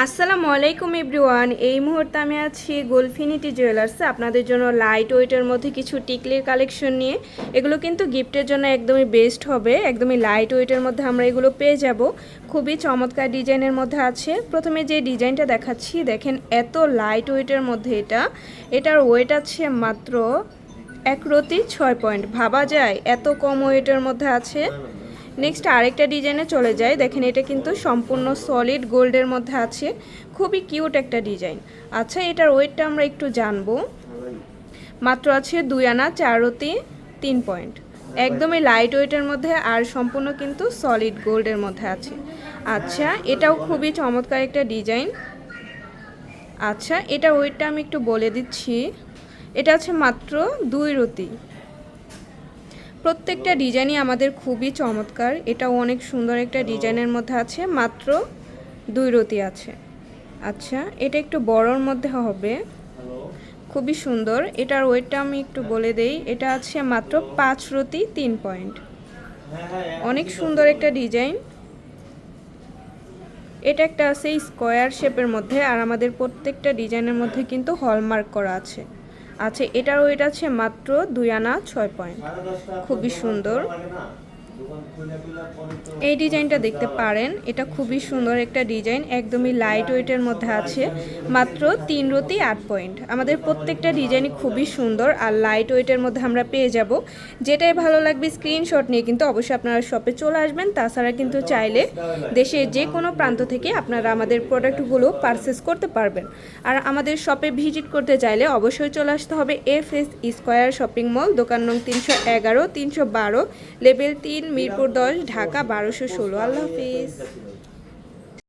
আসসালামু আলাইকুম এভরিওয়ান। এই মুহূর্তে আমি আছি গোলফিনিটি জুয়েলার্সে আপনাদের জন্য লাইট ওয়েটের মধ্যে কিছু টিকলির কালেকশন নিয়ে। এগুলো কিন্তু গিফটের জন্য একদমই বেস্ট হবে। একদমই লাইট ওয়েটের মধ্যে আমরা এগুলো পেয়ে যাব। খুবই চমৎকার ডিজাইনের মধ্যে আছে। প্রথমে যে ডিজাইনটা দেখাচ্ছি, দেখেন এত লাইট ওয়েটের মধ্যে এটা। এটার ওয়েট আছে মাত্র এক রতি ছয় পয়েন্ট ভাবা যায় এত কম ওয়েটের মধ্যে আছে। নেক্সট আরেকটা ডিজাইনে চলে যায় দেখেন, এটা কিন্তু সম্পূর্ণ সলিড গোল্ডের মধ্যে আছে। খুবই কিউট একটা ডিজাইন আচ্ছা এটার ওয়েটটা আমরা একটু জানব। মাত্র আছে দুই আনা চারতি তিন পয়েন্ট একদমই লাইট ওয়েটের মধ্যে আর সম্পূর্ণ কিন্তু সলিড গোল্ডের মধ্যে আছে। আচ্ছা এটাও খুবই চমৎকার একটা ডিজাইন আচ্ছা এটা ওয়েটটা আমি একটু বলে দিচ্ছি। এটা আছে মাত্র দুই রতি। প্রত্যেকটা ডিজাইনই আমাদের খুবই চমৎকার। এটাও অনেক সুন্দর একটা ডিজাইনের মধ্যে আছে, মাত্র দুই রতি আছে। আচ্ছা এটা একটু বড়র মধ্যে হবে। খুবই সুন্দর। এটার ওয়েটটা আমি একটু বলে দেই। এটা আছে মাত্র পাঁচ রতি, তিন পয়েন্ট। অনেক সুন্দর একটা ডিজাইন। এটা একটা আছে স্কোয়ার শেপের মধ্যে, আর আমাদের প্রত্যেকটা ডিজাইনের মধ্যে কিন্তু হলমার্ক করা আছে। আচ্ছা এটার ওয়েট আছে মাত্র দুই আনা ছয় পয়েন্ট খুবই সুন্দর। এই ডিজাইনটা দেখতে পারেন, এটা খুবই সুন্দর একটা ডিজাইন, একদমই লাইট ওয়েটের মধ্যে আছে, মাত্র তিন রতি আট পয়েন্ট আমাদের প্রত্যেকটা ডিজাইনই খুবই সুন্দর আর লাইট ওয়েটের মধ্যে আমরা পেয়ে যাব। যেটাই ভালো লাগবে স্ক্রিনশট নিয়ে কিন্তু অবশ্যই আপনারা শপে চলে আসবেন, তাছাড়া কিন্তু চাইলে দেশের যে কোনো প্রান্ত থেকে আপনারা আমাদের প্রোডাক্টগুলো পারচেস করতে পারবেন। আর আমাদের শপে ভিজিট করতে চাইলে অবশ্যই চলে আসতে হবে F S square shopping mall দোকান নং তিনশো এগারো, তিনশো বারো লেভেল তিন মিরপুর দশ ঢাকা বারোশো ষোলো। আল্লাহ হাফিজ।